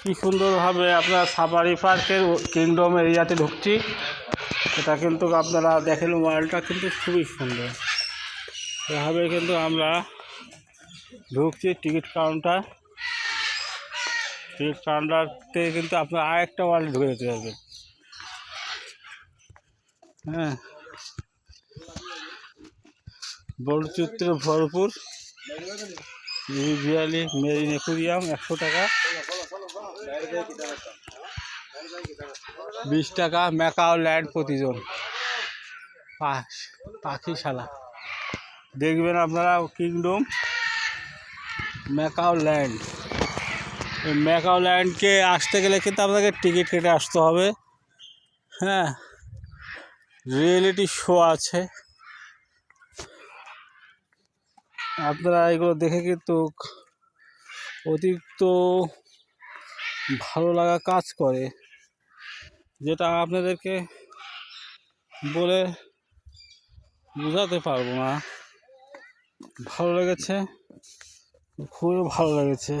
কি সুন্দরভাবে আপনার সাফারি পার্কের কিংডম এরিয়াতে ঢুকছি। এটা কিন্তু আপনারা দেখেন ওয়ার্ল্ডটা কিন্তু খুবই সুন্দর। এভাবে কিন্তু আমরা ঢুকছি টিকিট কাউন্টার টিকিট কাউন্টার থেকে কিন্তু আপনার আরেকটা ওয়ার্ল্ড ঢুকে যেতে হবে হ্যাঁ। বড়চিত্র ভরপুর। বিয়ালি মেরিন একুরিয়াম একশো টাকা। বিশ টাকা ম্যাকাও ল্যান্ড প্রতিজন। পাখিশালা। দেখবেন আপনারা কিংডম ম্যাকাও ল্যান্ড। ম্যাকাও ল্যান্ডকে আসতে গেলে কিন্তু আপনাকে টিকিট কেটে আসতে হবে। হ্যাঁ রিয়েলিটি শো আছে। আপনারা এগুলো দেখে কিন্তু অতিরিক্ত ভালো লাগা কাজ করে। যেটা আপনাদেরকে বলে বোঝাতে পারব না। ভালো লেগেছে, খুবই ভালো লেগেছে।